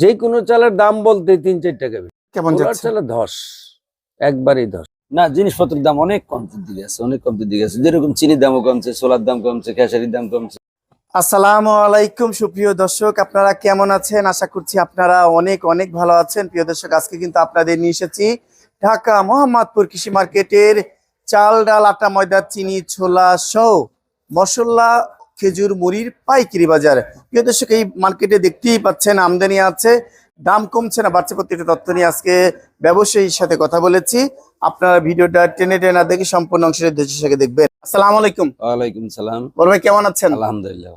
যে কোনো চালের দাম বলতে তিন চার টাকা বেশি। কেমন চালের ধস একবারই ধস না জিনিসপত্রের দাম অনেক কমতে দিকে আছে অনেক কমতে দিকে আছে। যেরকম চিনির দামও কমছে সোলার দাম কমছে খেসারির দাম কমছে। আসসালামু আলাইকুম সুপ্রিয় দর্শক আপনারা কেমন আছেন? আশা করছি আপনারা অনেক অনেক ভালো আছেন। প্রিয় দর্শক আজকে কিন্তু আপনাদের নিয়ে এসেছি ঢাকা মোহাম্মদপুর কৃষি মার্কেটের চাল ডাল আটা ময়দা চিনি ছোলা সহ মশলা খেজুর মুড়ির পাইকারি বাজার। প্রিয় দর্শক এই মার্কেটে দেখতেই পাচ্ছেন আমদানি আছে দাম কমছে না বাড়ছে প্রত্যেকটা তথ্য নিয়ে আজকে ব্যবসায়ীর সাথে কথা বলেছি। আপনারা ভিডিওটা টেনে টেনে দেখে সম্পূর্ণ অংশের ধৈর্যের সাথে দেখবেন। আসসালামু আলাইকুম। ওয়ালাইকুম সালাম। বড় ভাই কেমন আছেন? আলহামদুলিল্লাহ।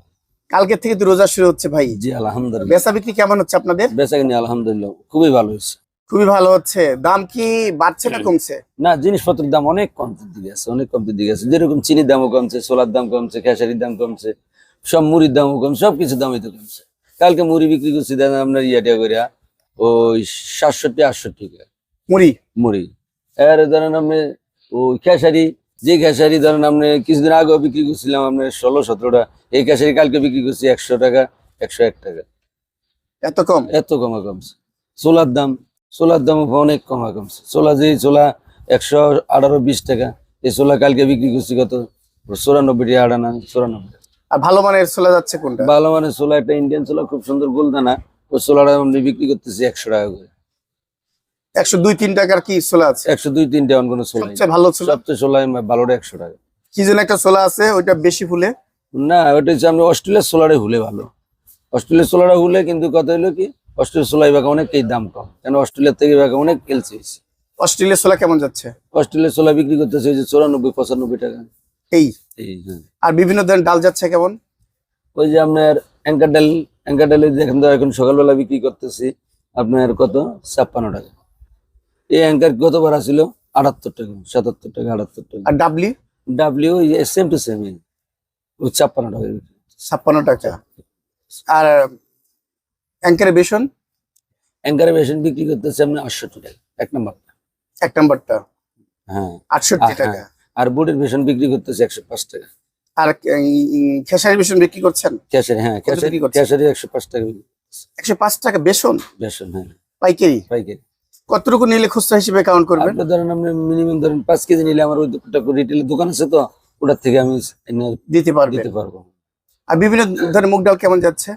কালকে থেকে তো রোজা শুরু হচ্ছে ভাই। জি আলহামদুলিল্লাহ। বেচা বিক্রি কেমন হচ্ছে আপনাদের? বেচা কিনি আলহামদুলিল্লাহ। খুবই ভালো হয়েছে। খুবই ভালো হচ্ছে। দাম কি বাড়ছে না কমছে? না জিনিসপত্রের দাম অনেক কমতে দিকে আছে অনেক কমতে দিকে আছে যেরকম চিনির দামও কমছে সোলার দাম কমছে খেসারির দাম কমছে সব মুড়ির দামও কমছে সব কিছু দামই তো কমছে। কালকে মুড়ি বিক্রি করছি দেন আপনার ইয়েটা করিয়া ওই সাতষট্টি আটষট্টি টাকা মুড়ি? মুড়ি। এর ধরেন আপনি ওই খেসারি যে খেসারি ধরেন আপনি কিছুদিন আগেও বিক্রি করছিলাম আপনার ষোলো সতেরোটা এই খেসারি কালকে বিক্রি করছি একশো টাকা একশো এক টাকা। এত কম? এত কমা কমছে। সোলার দাম সোলার দাম অনেক কমা কমছে সোলা যে চোলা একশো আঠারো বিশ টাকা এই চোলা কালকে বিক্রি করছি কত? চুরানব্বই টাকা আটানা চুরানব্বই আর ভালো মানের চোলা যাচ্ছে কোনটা? ভালো মানের চোলা একটা ইন্ডিয়ান সোলা খুব সুন্দর গোলদানা ওই সোলাটা আমি বিক্রি করতেছি একশো টাকা করে। একশো দুই তিন টাকার কি ছোলা আছে? একশো দুই কোনো সবচেয়ে ভালো সবচেয়ে ভালোটা একশো টাকা। কি যেন একটা আছে ওইটা বেশি ফুলে? না ওটা হচ্ছে আমরা অস্ট্রেলিয়ার সোলারে হুলে ভালো। অস্ট্রেলিয়ার সোলারে হুলে কিন্তু কথা হলো কি অস্ট্রেলিয়ার সোলাই বাঘা অনেকটাই দাম কম। কেন অস্ট্রেলিয়ার থেকে বাঘা অনেক কেলছে হয়েছে। অস্ট্রেলিয়ার ছোলা কেমন যাচ্ছে? অস্ট্রেলিয়ার সোলা বিক্রি করতেছে ওই যে চুরানব্বই পঁচানব্বই টাকা। এই? এই হ্যাঁ। আর বিভিন্ন ধরনের ডাল যাচ্ছে কেমন? ওই যে আপনার অ্যাঙ্কার ডাল অ্যাঙ্কার ডালে দেখেন এখন সকালবেলা বিক্রি করতেছি আপনার কত? ছাপ্পান্ন টাকা। এই অ্যাঙ্কার কতবার আসছিল আটাত্তর টাকা সাতাত্তর টাকা আটাত্তর টাকা। আর ডাবলি? ডাব্লিউ সেম টু সেম ছাপ্পান্ন টাকা। ছাপ্পান্ন টাকা। আর অ্যাঙ্কারে বেসন? অ্যাঙ্কারে বেশন বিক্রি করতেছে আপনি আটষট্টি টাকা। এক নম্বর এক নম্বরটা। হ্যাঁ। আটষট্টি টাকা। আর বুটের বেসন বিক্রি করতেছে একশো পাঁচ টাকা। আর খেসারি বেসন বিক্রি করছেন? ক্যাশারি হ্যাঁ করছে? ক্যাশারি একশো পাঁচ টাকা একশো পাঁচ টাকা বেসন? বেসন হ্যাঁ। পাইকারি? পাইকারি। কতটুকু নিলে খুচরা হিসেবে কাউন্ট করবেন? ধরেন আপনি মিনিমাম ধরেন পাঁচ কেজি নিলে আমার ওই রিটেলের দোকান আছে তো ওটার থেকে আমি দিতে পারবেন। দিতে পারব। আর বিভিন্ন ধরনের মুগ ডাল কেমন যাচ্ছে?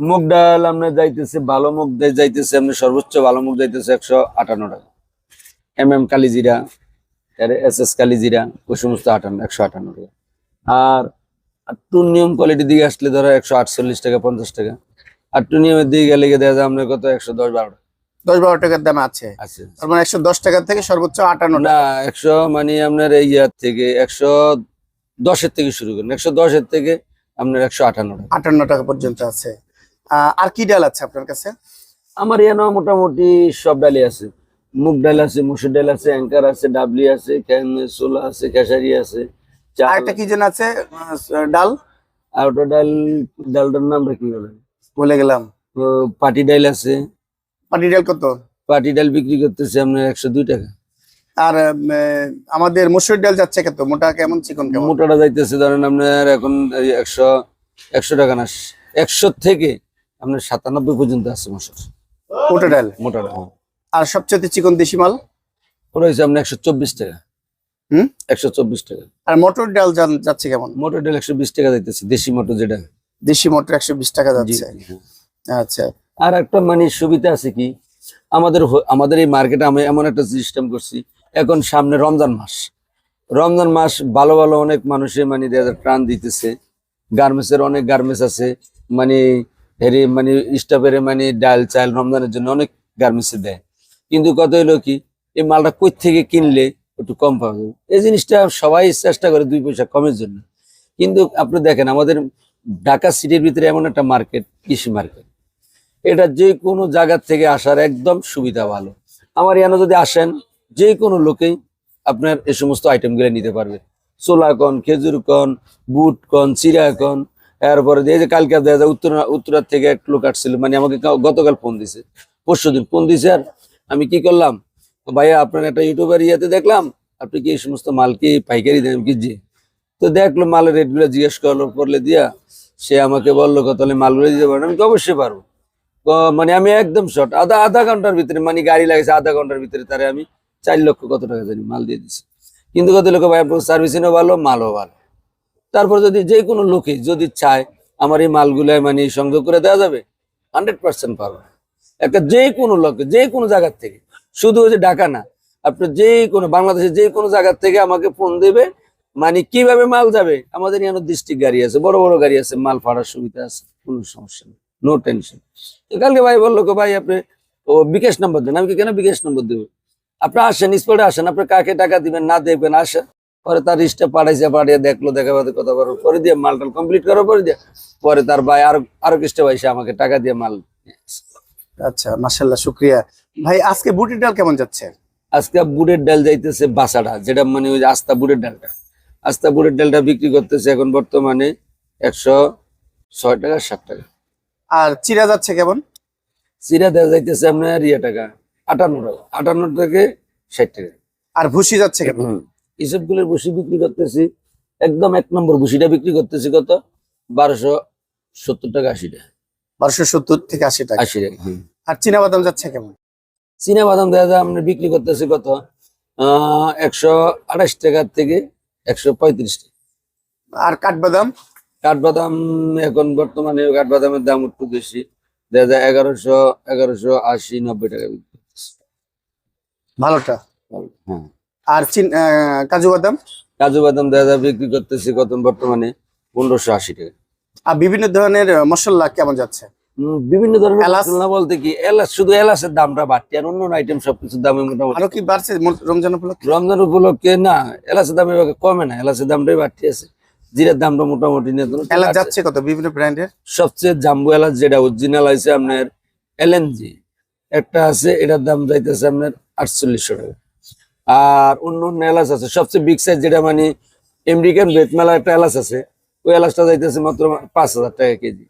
মুগ ডাল আপনার যাইতেছে ভালো মুগ ডাল যাইতেছে আপনার সর্বোচ্চ ভালো মুগ যাইতেছে একশো আটান্ন টাকা। M M Kalijira S S Kalijira ওই সমস্ত আটান্ন একশো আটান্ন টাকা। আর টুনিয়ম কোয়ালিটির দিকে আসলে ধরো একশো আটচল্লিশ টাকা পঞ্চাশ টাকা। আর টুনিয়মের দিকে গেলে গিয়ে দেখা যায় আপনার কত একশো দশ বারো টাকা। দশ বারো টাকার দাম আছে। মানে একশো দশ টাকা থেকে সর্বোচ্চ আটান্ন না একশো মানে আপনার এই ইয়ার থেকে একশো দশের থেকে শুরু করেন। একশো দশের থেকে আপনার একশো আটান্ন টাকা। আটান্ন টাকা পর্যন্ত আছে। আর কি ডাল আছে আপনার কাছে? আমার এখানে মোটামুটি সব ডালই আছে। মুগ ডাল আছে মুসুর ডাল আছে অ্যাঙ্কার আছে ডাবলি আছে সোলা আছে খেসারি আছে আর একটা কি যেন আছে ডাল? আর ওটা ডাল ডালটার নামটা কি বলে ভুলে গেলাম। পাটি ডাল আছে। পাটি ডাল কত? পাটি ডাল বিক্রি করতেছে আপনার একশো দুই টাকা। আর আমাদের মসুর ডাল যাচ্ছে কত? মোটা কেমন চিকন কেমন? মোটাটা যাইতেছে ধরেন আপনার এখন একশো একশো টাকা না একশো থেকে আপনার সাতানব্বই পর্যন্ত আছে মশার মোটা ডাল? মোটাটা ডাল আর সবচেয়ে চিকন দেশি মাল? ওটা হয়েছে আপনার একশো চব্বিশ টাকা। হুম? একশো চব্বিশ টাকা। আর মটর ডাল যাচ্ছে কেমন? মোটর ডাল একশো বিশ টাকা যাইতেছে দেশি মোটর যেটা। দেশি মটর একশো বিশ টাকা যাচ্ছে। হ্যাঁ। আচ্ছা। আর একটা মানে সুবিধা আছে কি আমাদের আমাদের এই মার্কেটে আমি এমন একটা সিস্টেম করছি এখন সামনে রমজান মাস। রমজান মাস ভালো ভালো অনেক মানুষে মানে প্রাণ দিতেছে গার্মেন্টসের অনেক গার্মেন্টস আছে মানে হেরি মানে স্টাফের মানে ডাল চাল রমজানের জন্য অনেক গার্মেন্টসে দেয়। কিন্তু কত হলো কি, এই মালটা কই থেকে কিনলে একটু কম যাবে। এই জিনিসটা সবাই চেষ্টা করে দুই পয়সা কমের জন্য। কিন্তু আপনি দেখেন, আমাদের ঢাকা সিটির ভিতরে এমন একটা মার্কেট কৃষি মার্কেট এটা যে কোনো জায়গা থেকে আসার একদম সুবিধা ভালো। আমার এখানে যদি আসেন যে কোনো লোকেই আপনার এই সমস্ত আইটেমগুলো নিতে পারবে। ছোলা কন খেজুর কন বুট কন চিরা কন এরপরে এই যে কালকে দেখা যায় উত্তর উত্তরার থেকে এক লোক আসছিল মানে আমাকে গতকাল ফোন দিছে। পরশু দিন ফোন দিছে আর আমি কি করলাম? ভাইয়া, আপনার একটা ইউটিউবার ইয়েতে দেখলাম, আপনি কি এই সমস্ত মাল কি পাইকারি দেন কি? জি। তো দেখল মালের রেটগুলো জিজ্ঞেস করল, করলে দিয়া সে আমাকে বলল তাহলে মালগুলো দিতে পারেন আমি অবশ্যই পারব। মানে আমি একদম শর্ট আধা আধা ঘণ্টার ভিতরে মানে গাড়ি লাগেছে আধা ঘণ্টার ভিতরে, তারে আমি চার লক্ষ কত টাকা জানি মাল দিয়ে দিছি। কিন্তু কত লোক ভাই, আপনার সার্ভিসিংও ভালো, মালও ভালো। তারপর যদি যে কোনো লোকে যদি চায়, আমার এই মালগুলো মানে সংযোগ করে দেওয়া যাবে হান্ড্রেড পার্সেন্ট পারবে একটা যে কোনো লোকে, যে কোনো জায়গার থেকে, শুধু যে ঢাকা না, আপনি যে কোনো বাংলাদেশের যে কোনো জায়গার থেকে আমাকে ফোন দেবে মানে কীভাবে মাল যাবে, আমাদের এখানে ডিস্ট্রিক্ট গাড়ি আছে, বড় বড় গাড়ি আছে, মাল ফাড়ার সুবিধা আছে, কোনো সমস্যা নেই নো টেনশন কালকে ভাই বলল ভাই, আপনি, ও বিকাশ নম্বর দেন। আমি কি, কেন বিকাশ নম্বর দেবো? আপনি আসেন স্পটে আসেন, আপনি কাকে টাকা দিবেন, না দেখবেন আসেন। পরে তার রিস্টে পাঠাইছে পাঠিয়ে দেখল দেখা বাদে কথা বলার পরে দিয়ে মালটাল কমপ্লিট করার পরে দিয়ে। পরে তার ভাই আর আরও কিস্টে পাইছে আমাকে টাকা দিয়ে মাল আচ্ছা মাশাল্লাহ শুক্রিয়া। ভাই আজকে বুটের ডাল কেমন যাচ্ছে? আজকে বুটের ডাল যাইতেছে বাসাটা যেটা মানে ওই আস্তা বুটের ডালটা। আস্তা বুটের ডালটা বিক্রি করতেছে এখন বর্তমানে একশো ছয় টাকা ষাট টাকা। আর চিরা যাচ্ছে কেমন? চিরা দেওয়া যাইতেছে আপনার ইয়ে টাকা আটান্ন টাকা আটান্ন থেকে ষাট টাকা। আর ভুসি যাচ্ছে কেমন? এসবগুলোর বসি বিক্রি করতেছি একদম এক নম্বর বসিটা বিক্রি করতেছি কত? বারোশো সত্তর টাকা আশি টাকা। বারোশো সত্তর থেকে আশি টাকা। আশি টাকা আর চীনা বাদাম যাচ্ছে কেমন? চীনা বাদাম দেখা যায় আমরা বিক্রি করতেছি কত? আহ একশো আঠাশ টাকার থেকে একশো পঁয়ত্রিশ টাকা। আর কাঠবাদাম? কাঠবাদাম এখন বর্তমানে কাঠবাদামের দাম একটু বেশি। দেখা যায় এগারোশো এগারোশো আশি নব্বই টাকা বিক্রি করতেছি। ভালোটা? হ্যাঁ। আর কাজু বাদাম? কাজু বাদাম যায় বিক্রি করতেছি কত বর্তমানে? পনেরোশো আশি টাকা। আর বিভিন্ন ধরনের মশলা কেমন যাচ্ছে? বিভিন্ন ধরনের? মশলা বলতে কি এলাচ শুধু এলাচের দামটা বাড়তি আর অন্য আইটেম সবকিছুর দামে মোটামুটি। আরও কি বাড়ছে রমজান উপলক্ষে? রমজান উপলক্ষে না এলাচের দাম কমে না এলাচের দামটাই বাড়তি আছে। জিরার দামটা মোটামুটি এলাচ যাচ্ছে কত বিভিন্ন ব্র্যান্ডের? সবচেয়ে জাম্বু এলাচ যেটা অরিজিনাল আছে আপনার এলএনজি একটা আছে এটার দাম যাইতেছে আপনার আটচল্লিশশো টাকা। আর অন্য অন্য এলাচ আছে। সবচেয়ে বিগ সাইজ যেটা মানে আমেরিকান বেতমেলা একটা এলাচ আছে ওই এলাচটা যাইতেছে মাত্র পাঁচ হাজার টাকা কেজি।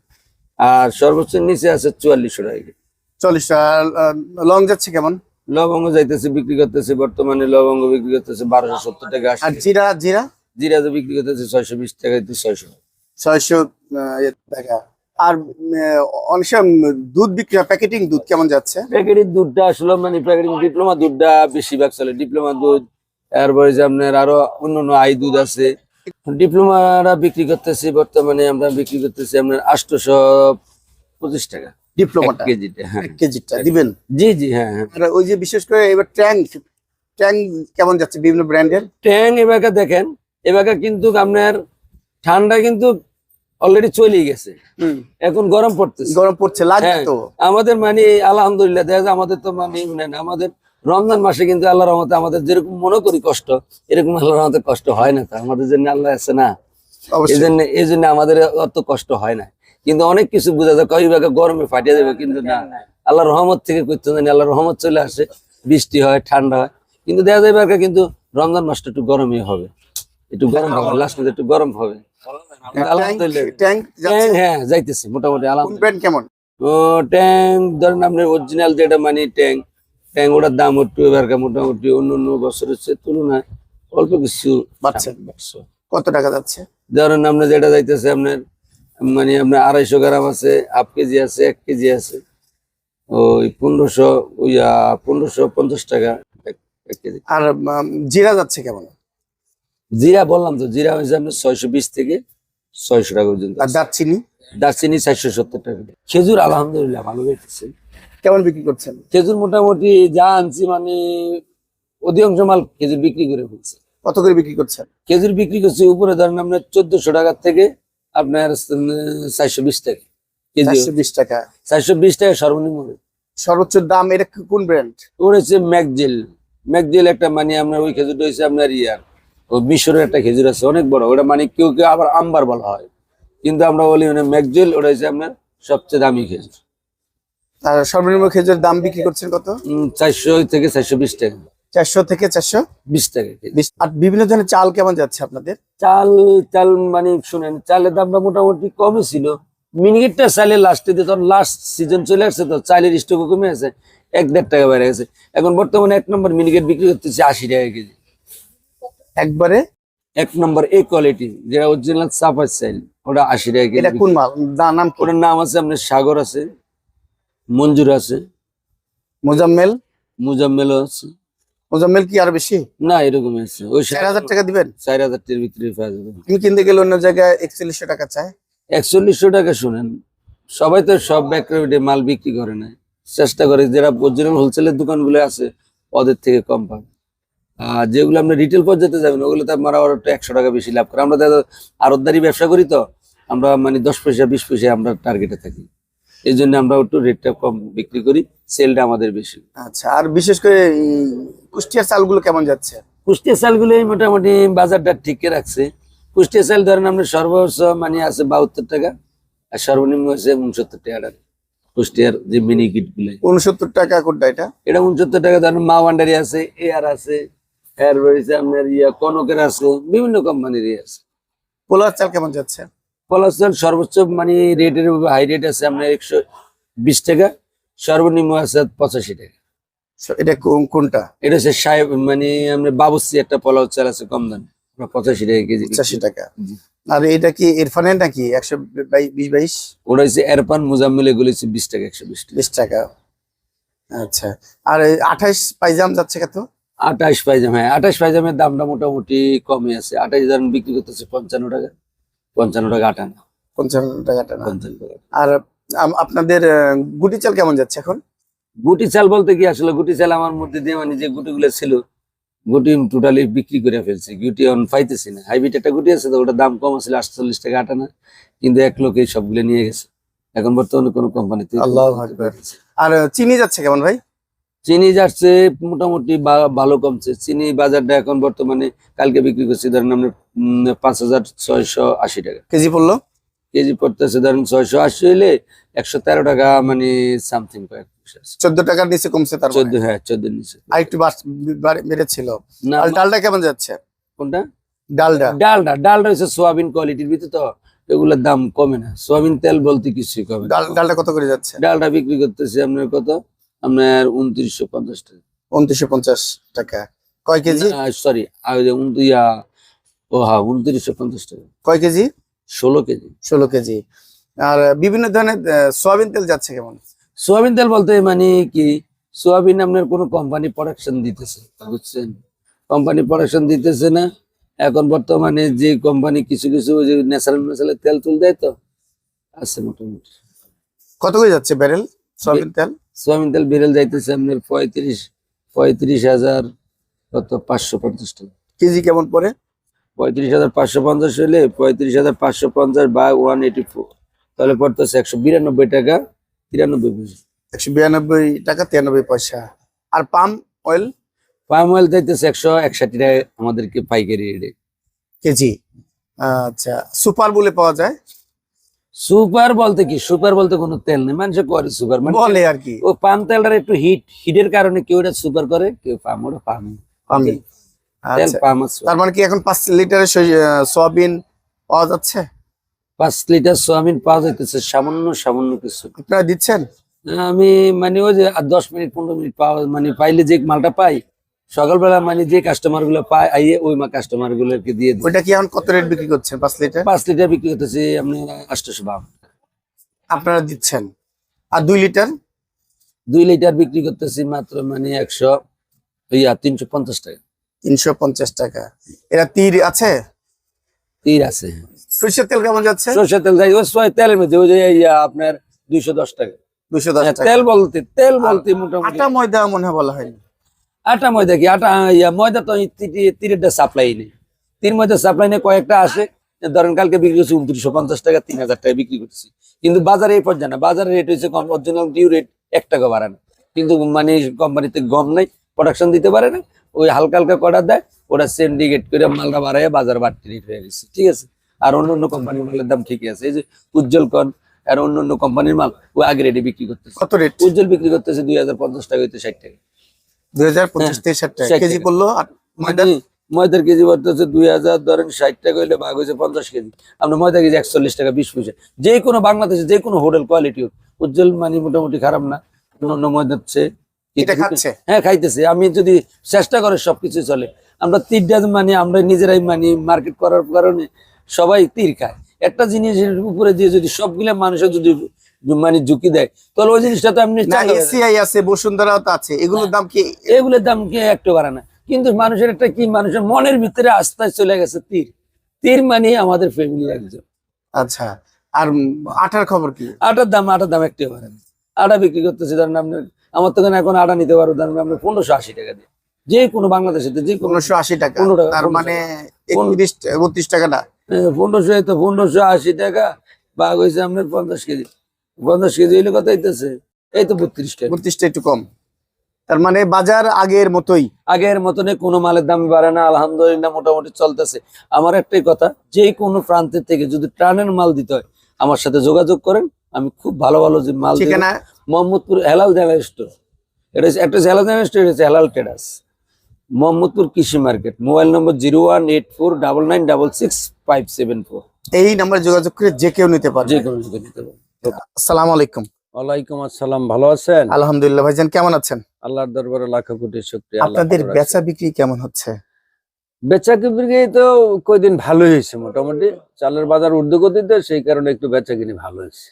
আর সর্বোচ্চ নিচে আছে চুয়াল্লিশশো টাকা কেজি। চল্লিশ টাকা লং যাচ্ছে কেমন? লবঙ্গ যাইতেছে বিক্রি করতেছে বর্তমানে লবঙ্গ বিক্রি করতেছে বারোশো সত্তর টাকা আর জিরা জিরা? জিরা তো বিক্রি করতেছে ছয়শো বিশ টাকা ছয়শো। ছয়শো টাকা। আর দুধ বিক্রি প্যাকেটিং দুধ কেমন যাচ্ছে? প্যাকেটের দুধটা আসলে মানে প্যাকেটিং ডিপ্লোমা দুধটা বেশিরভাগ চলে ডিপ্লোমা দুধ তারপরে যে আপনার আরও অন্য অন্য আই দুধ আছে। ডিপ্লোমারা বিক্রি করতেছি বর্তমানে আমরা বিক্রি করতেছি আপনার আটশোশো পঁচিশ টাকা। ডিপ্লোমাটা? কেজিতে হ্যাঁ। কেজিটা দিবেন? জি জি হ্যাঁ হ্যাঁ। ওই যে বিশেষ করে এবার কেমন যাচ্ছে বিভিন্ন ব্র্যান্ডের? ট্যাং এবারে দেখেন এবারে কিন্তু আপনার ঠান্ডা কিন্তু অলরেডি চলে গেছে। এখন গরম পড়তেছে। গরম পড়ছে লাগবে হ্যাঁ। তো। আমাদের মানে আলহামদুলিল্লাহ দেখা যায় আমাদের তো মানে মানে আমাদের রমজান মাসে কিন্তু আল্লাহ রহমতে আমাদের যেরকম মনে করি কষ্ট এরকম আল্লাহ রহমতে কষ্ট হয় না তো। আমাদের জন্য আল্লাহ আছে না। এই জন্য এই জন্য আমাদের অত কষ্ট হয় না। কিন্তু অনেক কিছু বোঝা যায় কই ভাগে গরমে ফাটিয়ে যাবে কিন্তু না। আল্লাহ রহমত থেকে করতে জানি আল্লাহ রহমত চলে আসে বৃষ্টি হয় ঠান্ডা হয়। কিন্তু দেখা যায় কিন্তু রমজান মাসটা একটু গরমই হবে। একটু গরম হবে লাস্ট একটু গরম হবে। ট্যাঙ্ক হ্যাঁ, যাইতেছে মোটামুটি কেমন? ট্যাঙ্ক ধরেন আপনার অরিজিনাল যেটা মানে ট্যাঙ্ক ট্যাঙ্ক ওটার দাম একটু মোটামুটি অন্য অন্য বছরের তুলনায় অল্প কিছু বাড়ছে। কত টাকা যাচ্ছে? ধরেন আপনার যেটা যাইতেছে আপনার মানে আপনার আড়াইশো গ্রাম আছে হাফ কেজি আছে এক কেজি আছে। ওই পনেরোশো পনেরোশো পঞ্চাশ টাকা এক কেজি আর জিরা যাচ্ছে কেমন? জিরা বললাম তো জিরা হয়েছে আপনার ছয়শো বিশ থেকে ছয়শো টাকা পর্যন্ত আর দারচিনি? দারচিনি চারশো সত্তর টাকা খেজুর আলহামদুলিল্লাহ ভালো যাইতেছে কেমন বিক্রি করছেন? খেজুর মোটামুটি যা আনছি মানে অধিকাংশ মাল খেজুর বিক্রি করে ফেলছে। কত করে বিক্রি করছেন? খেজুর বিক্রি করছে উপরে ধরেন আপনার চোদ্দশো টাকার থেকে আপনার চারশো বিশ টাকা। চারশো বিশ টাকা। চারশো বিশ টাকা সর্বনিম্ন। সর্বোচ্চ দাম এটা কোন ব্র্যান্ড ওর হচ্ছে ম্যাকজেল। ম্যাকজেল একটা মানে আপনার ওই খেজুরটা হচ্ছে আপনার ইয়ার। ও মিশরের একটা খেজুর আছে অনেক বড়। ওটা মানে কেউ কেউ আবার আম্বার বলা হয়। কিন্তু আমরা বলি মানে ম্যাকজেল ওটা হচ্ছে আপনার সবচেয়ে দামি খেজুর। আর সর্বনিম্ন খেজুরের দাম বিক্রি করছেন কত? চারশো থেকে চারশো বিশ টাকা। চারশো থেকে চারশো বিশ টাকা আর বিভিন্ন ধরনের চাল কেমন যাচ্ছে আপনাদের? চাল চাল মানে শুনেন চালের দামটা মোটামুটি কমই ছিল। মিনিকেটটা চালের লাস্টে দিয়ে তখন লাস্ট সিজন চলে আসছে তো চালের স্টক কমে আছে এক দেড় টাকা বেড়ে গেছে। এখন বর্তমানে এক নম্বর মিনিকেট বিক্রি করতেছে আশি টাকা কেজি। একবারে? এক নম্বর এ কোয়ালিটি যেটা অরিজিনাল সাফার সাইল ওটা আশি টাকা এটা কোন মাল? দা- নাম ওটার নাম আছে আপনার সাগর আছে মঞ্জুর আছে। মোজাম্মেল? মুজাম্মেলও আছে। মোজাম্মেল কি আর বেশি? না এরকম আছে। ওই চার হাজার টাকা দিবেন? চার হাজার টাকার ভিতরে পাওয়া যাবে। আমি কিনতে গেলে অন্য জায়গায় একচল্লিশশো টাকা চায়। একচল্লিশশো টাকা শুনেন সবাই তো সব ব্যাকরেটে মাল বিক্রি করে না। চেষ্টা করে যারা অরিজিনাল হোলসেলের দোকানগুলো আছে ওদের থেকে কম পাবে। যেগুলো আমরা রিটেল পর্যায়ে যাবেন ওগুলো তো আমরা আরও একটু একশো টাকা বেশি লাভ করি। আমরা তো আরতদারি ব্যবসা করি তো আমরা মানে দশ পয়সা বিশ পয়সা আমরা টার্গেটে থাকি। এই জন্য আমরা একটু রেটটা কম বিক্রি করি সেলটা আমাদের বেশি। আচ্ছা আর বিশেষ করে কুষ্টিয়ার চালগুলো কেমন যাচ্ছে? কুষ্টিয়া চালগুলো মোটামুটি বাজারটা ঠিকই রাখছে। কুষ্টিয়া চাল ধরেন আমরা সর্বোচ্চ মানে আছে বাহাত্তর টাকা আর সর্বনিম্ন হচ্ছে উনসত্তর টাকা কুষ্টিয়ার যে মিনি কিটগুলো। উনসত্তর টাকা কোনটা এটা? এটা উনসত্তর টাকা ধরেন মা ওয়ান্ডারি আছে এ আর আছে রয়েছে আপনার ইয়া কনকের আছে বিভিন্ন কোম্পানির আছে। পোলার চাল কেমন যাচ্ছে? পলাশ চাল সর্বোচ্চ মানে রেটের হাই রেট আছে আপনার একশো বিশ টাকা সর্বনিম্ন আছে পঁচাশি টাকা। এটা কোন- কোনটা? এটা হচ্ছে সাহেব মানে আমরা বাবুসি একটা চাল আছে কম দাম আমরা পঁচাশি টাকা কেজি। পঁচাশি টাকা। আর এটা কি নাকি? একশো বাই- বিশ বাইশ? ওটা হচ্ছে এরপান মুজাম্মিল এগুলো হচ্ছে বিশ টাকা একশো বিশ বিশ টাকা। আচ্ছা। আর আঠাইশ পাইজাম যাচ্ছে কত? আঠাশ পাইজাম হ্যাঁ আঠাশ পাইজামের দামটা মোটামুটি কমে আছে। আঠাশ ধরেন বিক্রি করতেছে পঞ্চান্ন টাকা। পঞ্চান্ন টাকা আটান্ন। পঞ্চান্ন টাকা আর আপনাদের গুটি চাল কেমন যাচ্ছে এখন? গুটি চাল বলতে কি আসলে গুটি চাল আমার মধ্যে দিয়ে মানে যে গুটিগুলো ছিল গুটি টোটালি বিক্রি করে ফেলছি। গুটি অন পাইতেছি না। হাইব্রিড একটা গুটি আছে তো ওটার দাম কম আছিল আটচল্লিশ টাকা আটানা কিন্তু এক লোক সবগুলো নিয়ে গেছে। এখন বর্তমানে কোনো কোম্পানিতে। আর চিনি যাচ্ছে কেমন ভাই? চিনি যাচ্ছে মোটামুটি ভালো কমছে। চিনি বাজারটা এখন বর্তমানে কালকে বিক্রি করছি ধরেন আমরা পাঁচ হাজার ছয়শো আশি টাকা। কেজি পড়ল? কেজি পড়তেছে ধরেন ছয়শো আশি হইলে একশো তেরো টাকা মানে সামথিং কয়েক চোদ্দ টাকার নিচে কমছে তার চোদ্দ হ্যাঁ চোদ্দ নিচে। আর একটু বাড়- বাড়- বেড়েছিল। না ডালটা কেমন যাচ্ছে? কোনটা? ডালটা। ডালটা ডালটা হচ্ছে সোয়াবিন কোয়ালিটির ভিতরে তো এগুলোর দাম কমে না। সোয়াবিন তেল বলতে কিছুই কমে ডালটা কত করে যাচ্ছে? ডালটা বিক্রি করতেছি আপনার কত? আপনার উনত্রিশশো পঞ্চাশ টাকা। উনত্রিশশো পঞ্চাশ টাকা। কয় কেজি? সরি ইয়া ও হ্যাঁ উনত্রিশশো পঞ্চাশ টাকা। কয় কেজি? ষোলো কেজি। ষোলো কেজি। আর বিভিন্ন ধরনের সয়াবিন তেল যাচ্ছে কেমন? সোয়াবিন তেল বলতে মানে কি সোয়াবিন আপনার কোনো কোম্পানি প্রোডাকশন দিতেছে বুঝছেন? কোম্পানি প্রোডাকশন দিতেছে না। এখন বর্তমানে যে কোম্পানি কিছু কিছু ওই যে ন্যাচারাল ন্যাচারাল তেল তুল দেয় তো আছে মোটামুটি। কত করে যাচ্ছে ব্যারেল সয়াবিন তেল? সোয়াবিন তেল বেরেল যাইতেছে আপনার পঁয়ত্রিশ পঁয়ত্রিশ হাজার কত? পাঁচশো পঞ্চাশ টাকা। কেজি কেমন পড়ে? পঁয়ত্রিশ হাজার পাঁচশো পঞ্চাশ হলে পঁয়ত্রিশ হাজার পাঁচশো পঞ্চাশ বা ওয়ান এইটি ফোর। তাহলে পড়তেছে একশো বিরানব্বই টাকা তিরানব্বই পয়সা। একশো বিরানব্বই টাকা তিরানব্বই পয়সা। আর পাম অয়েল? পাম অয়েল যাইতেছে একশো একষট্টি টাকা আমাদেরকে পাইকারি রেটে। কেজি। আচ্ছা সুপার বলে পাওয়া যায়? সুপার বলতে কি? সুপার বলতে কোনো তেল নেই। মানুষ করে সুপার। মানে বলে আর কি। ও পাম তেলটার একটু হিট হিটের কারণে কেউ এটা সুপার করে কেউ পাম ওটা পাম। পামি। তেল আচ্ছা। পাম তার মানে কি এখন পাঁচ লিটারের সয়াবিন পাওয়া যাচ্ছে? পাঁচ লিটার সয়াবিন পাওয়া যাইতেছে সামান্য সামান্য কিছু। আপনারা দিচ্ছেন? আমি মানে ওই যে দশ মিনিট পনেরো মিনিট পাওয়া মানে পাইলে যে মালটা পাই সকালবেলা মানে যে কাস্টমারগুলো পাই আইয়ে ওই মা কাস্টমার গুলোকে দিয়ে দিই ওইটা কি এখন কত রেট বিক্রি করছেন পাঁচ লিটার পাঁচ লিটার বিক্রি করতেছি আপনি বাম আপনারা দিচ্ছেন। আর দুই লিটার দুই লিটার বিক্রি করতেছি মাত্র মানে একশো ইয়া তিনশো পঞ্চাশ টাকা। তিনশো পঞ্চাশ টাকা। এরা তীর আছে? তীর আছে। সরিষার তেল কেমন যাচ্ছে? সরষের তেল যাই ওই তেলের মধ্যে ওই যে ইয়া আপনার দুইশো দশ টাকা। দুশো দশ হ্যাঁ, টাকা। তেল বলতে তেল বলতে মোটামুটি আটা ময়দা মনে হয় বলা হয়নি আটা ময়দা কি? আটা ইয়া ময়দা তো এই তি- তীরেরটা সাপ্লাই নেই। তিন ময়দা সাপ্লাই নেই কয়েকটা আসে। ধরেন কালকে বিক্রি করছি উনত্রিশশো পঞ্চাশ টাকা তিন হাজার টাকা বিক্রি করছি। কিন্তু বাজারে এই পর্যায়ে না বাজারে রেট হচ্ছে কম অরিজিনাল ডিউ রেট এক টাকা বাড়ানো কিন্তু মানে কোম্পানিতে গম নাই প্রোডাকশন দিতে পারে না। ওই হালকা হালকা কটা দেয় ওরা সিন্ডিকেট করে মালটা বাড়ায় বাজার বাড়তি রেট হয়ে গেছে। ঠিক আছে? আর অন্য অন্য কোম্পানির মালের দাম ঠিকই আছে। এই যে উজ্জ্বল কন আর অন্য অন্য কোম্পানির মাল ও আগে রেটে বিক্রি করতেছে। কত রেট উজ্জ্বল বিক্রি করতেছে দুই হাজার পঞ্চাশ টাকা হইতে ষাট টাকা। দুই হাজার পঁচিশ থেকে টাকা। কেজি পড়ল ময়দা মানে ময়দার? কেজি বলতেছে দুই হাজার ধরেন ষাট টাকা হইলে ভাগ হয়েছে পঞ্চাশ কেজি। আমরা ময়দা কেজি একচল্লিশ টাকা বিশ পয়সা। যে কোনো বাংলাদেশে যে কোনো হোটেল কোয়ালিটি হোক উজ্জ্বল মানে মোটামুটি খারাপ না। অন্য ময়দার চেয়ে হ্যাঁ খাইতেছে। আমি যদি চেষ্টা করে সবকিছু চলে আমরা তীরটা মানে আমরা নিজেরাই মানে মার্কেট করার কারণে সবাই তীর খায়। একটা জিনিসের উপরে দিয়ে যদি সবগুলা মানুষের যদি মানে ঝুঁকি দেয়। তাহলে ওই জিনিসটা তো আপনি হয়ে। এসিআই আছে বসুন্ধরাও তো আছে এগুলোর দাম কি? এগুলোর দাম কি একটু বাড়ে না। কিন্তু মানুষের একটা কি মানুষের মনের ভিতরে আস্থায় চলে গেছে তীর। তীর মানে আমাদের ফ্যামিলি একজন। আচ্ছা আর আটার খবর কি? আটার দাম আটার দাম একটু বাড়ে না। আটা বিক্রি করতেছি ধরেন আপনি আমার তো এখন আটা নিতে পারব ধরেন আপনি পনেরোশো আশি টাকা দিয়ে। যে কোনো বাংলাদেশে যে পনেরোশো আশি টাকা 15 টাকা, তার মানে একত্রিশ বত্রিশ টাকা না? পনেরোশো পনেরোশো আশি টাকা বাঘ হয়েছে আপনার পঞ্চাশ কেজি। পঞ্চাশ কেজি হইলে কত হইতেছে? এই তো বত্রিশ টাকা বত্রিশটা একটু কম। তার মানে বাজার আগের মতোই। আগের মতনে কোনো মালের দাম বাড়ে না আলহামদুলিল্লাহ মোটামুটি চলতেছে। আমার একটাই কথা যে কোনো প্রান্তের থেকে যদি ট্রানের মাল দিতে হয় আমার সাথে যোগাযোগ করেন আমি খুব ভালো ভালো যে মাল। ঠিকানা? Mohammadpur Helal general store. এটা একটা হেলাল জেনারেল স্টোর এটা হেলাল ট্রেডার্স। মোহাম্মদপুর কৃষি market mobile number zero one eight four double nine double six five seven four. এই নাম্বারে যোগাযোগ করে যে কেউ নিতে পারবে। যে কেউ নিতে পারেন আসসালামু আলাইকুম। ওয়ালাইকুম আসসালাম ভালো আছেন? আলহামদুলিল্লাহ ভাইজান কেমন আছেন? আল্লাহর দরবারে লাখ কোটি শুক্রিয়া আপনাদের বেচা বিক্রি কেমন হচ্ছে? বেচা কিনি তো কয়দিন ভালোই হয়েছে মোটামুটি। চালের বাজার ঊর্ধ্বগতিতে সেই কারণে একটু বেচা কিনি ভালো হয়েছে।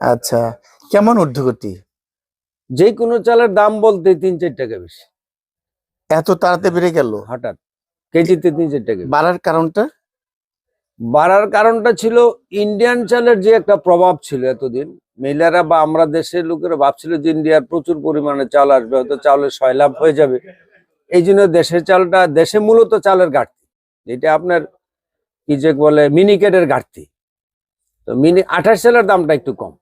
আচ্ছা কেমন ঊর্ধ্বগতি? যে কোনো চালের দাম বলতে তিন চার টাকা বেশি। এত তাড়াতাড়ি বেড়ে গেল? হঠাৎ কেজিতে তিন চার টাকা। বাড়ার কারণটা? বাড়ার কারণটা ছিল ইন্ডিয়ান চালের যে একটা প্রভাব ছিল এতদিন। মহিলারা বা আমরা দেশের লোকেরা ভাবছিল যে ইন্ডিয়ার প্রচুর পরিমাণে চাল আসবে হয়তো চালের সয়লাভ হয়ে যাবে। এই জন্য দেশের চালটা দেশে মূলত চালের ঘাটতি। এটা আপনার কি যে বলে মিনিকেটের ঘাটতি। তো মিনি আঠাশ চালের দামটা একটু কম।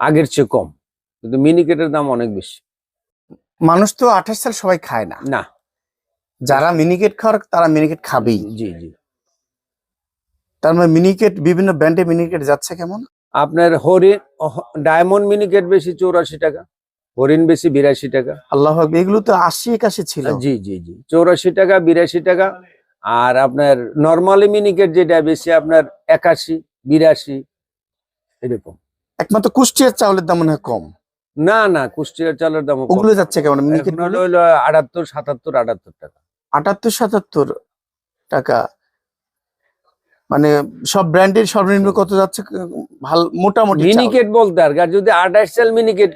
আগের চেয়ে কম। কিন্তু মিনিকেটের দাম অনেক বেশি। মানুষ তো আঠাশ সাল সবাই খায় না। না। যারা মিনিকেট খাওয়ার তারা মিনিকেট খাবেই। জি জি। তার মানে মিনিকেট বিভিন্ন ব্র্যান্ডে মিনিকেট যাচ্ছে কেমন? আপনার হরিণ ডায়মন্ড মিনিকেট বেশি চৌরাশি টাকা হরিণ বেশি বিরাশি টাকা। আল্লাহ এগুলো তো আশি একাশি ছিল। জি জি জি চৌরাশি টাকা বিরাশি টাকা আর আপনার নর্মালি মিনিকেট যেটা বেশি আপনার একাশি বিরাশি এরকম। একমাত্র কুষ্টিয়ার চাউলের দাম মনে কম। না না কুষ্টিয়ার চালের দাম ওগুলো যাচ্ছে কেমন? মিনিকেট হলো আটাত্তর সাতাত্তর আটাত্তর টাকা। আটাত্তর সাতাত্তর টাকা। মানে সব ব্র্যান্ডের সর্বনিম্ন কত যাচ্ছে ভালো মোটামুটি মিনিকেট বলতে আর যদি আঠাশ চাল মিনিকেট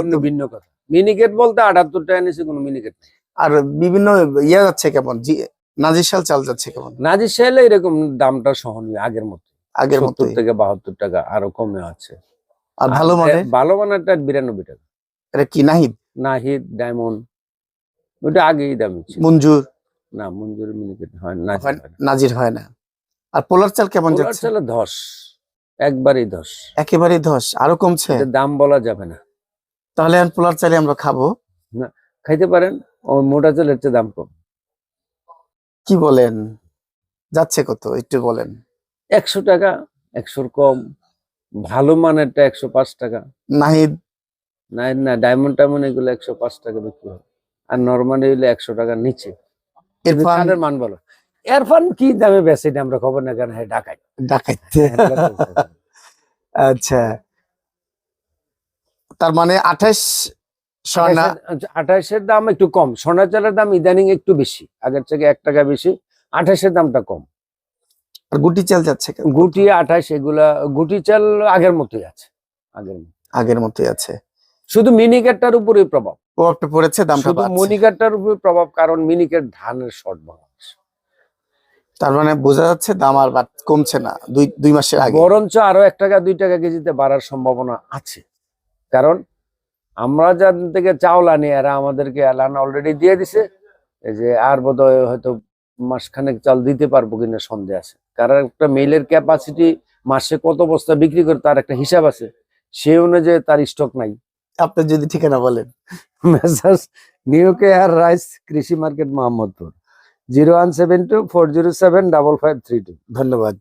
অন্য ভিন্ন কথা। মিনিকেট বলতে আটাত্তর টাকা নিচে কোনো মিনিকেট আর বিভিন্ন ইয়ে যাচ্ছে কেমন? জি নাজিশাল চাল যাচ্ছে কেমন? নাজির সাহেলে এরকম দামটা সহনীয় আগের মতো। আগের মতোই থেকে বাহাত্তর টাকা আরও কমে আছে। আর ভালো মানের? ভালো মানেরটা বিরানব্বই টাকা। এটা কি নাহিদ? নাহিদ ডায়মন্ড ওটা আগেই দাম ছিল। মঞ্জুর? না মঞ্জুর মিনিকেট হয় না, নাজির হয় না। আর পোলার চাল কেমন যাচ্ছে? ছিল ধস একবারই ধস। একেবারে ধস আরও কমছে? এটার দাম বলা যাবে না। তাহলে আর পোলার চালে আমরা খাব। না খাইতে পারেন ও মোটা চালের চেয়ে দাম কম। কি বলেন? যাচ্ছে কত? একটু বলেন। একশো টাকা একশোর কম ভালো মানেরটা একশো পাঁচ টাকা। নাহিদ? না না ডায়মন্ড টাইমন্ড এগুলো একশো পাঁচ টাকা বিক্রি হয়। আর নর্মালি হইলে একশো টাকার নিচে। ইরফান? মান বলো। এরফান কি দামে বেচে আমরা খবর না কেন হ্যাঁ ঢাকায় ডাকাইতে আচ্ছা। তার মানে আঠাশ স্বর্ণা আঠাশের- আঠাশের দাম একটু কম সোনা চালের দাম ইদানিং একটু বেশি আগের থেকে এক টাকা বেশি আঠাশের দামটা কম। আর গুটি চাল যাচ্ছে? গুটি আঠাশ এগুলা গুটি চাল আগের মতোই আছে আগের আগের মতোই আছে। শুধু মিনিকেটটার উপরে প্রভাব। প্রভাবটা পড়েছে দামটা শুধু বাড়ছে। উপরে প্রভাব কারণ মিনিকেট ধানের শর্ট বাংলাদেশ। তার মানে বোঝা যাচ্ছে দাম আর কমছে না দুই দুই মাসের আগে। বরঞ্চ আরও এক টাকা দুই টাকা কেজিতে বাড়ার সম্ভাবনা আছে। কারণ আমরা যাদের থেকে চাউল আনি এরা আমাদেরকে এলান অলরেডি দিয়ে দিছে। এই যে আর বোধহয় হয়তো মাসখানেক চাল দিতে পারব কিনা সন্দেহ আছে। কারণ একটা মেইলের ক্যাপাসিটি মাসে কত বস্তা বিক্রি করে তার একটা হিসাব আছে। সে অনুযায়ী তার স্টক নাই। আপনার যদি ঠিকানা বলেন। মেসার্স নিউ কেয়ার রাইস কৃষি market Mohammadpur. Zero one seven two four zero seven double five three two. ধন্যবাদ।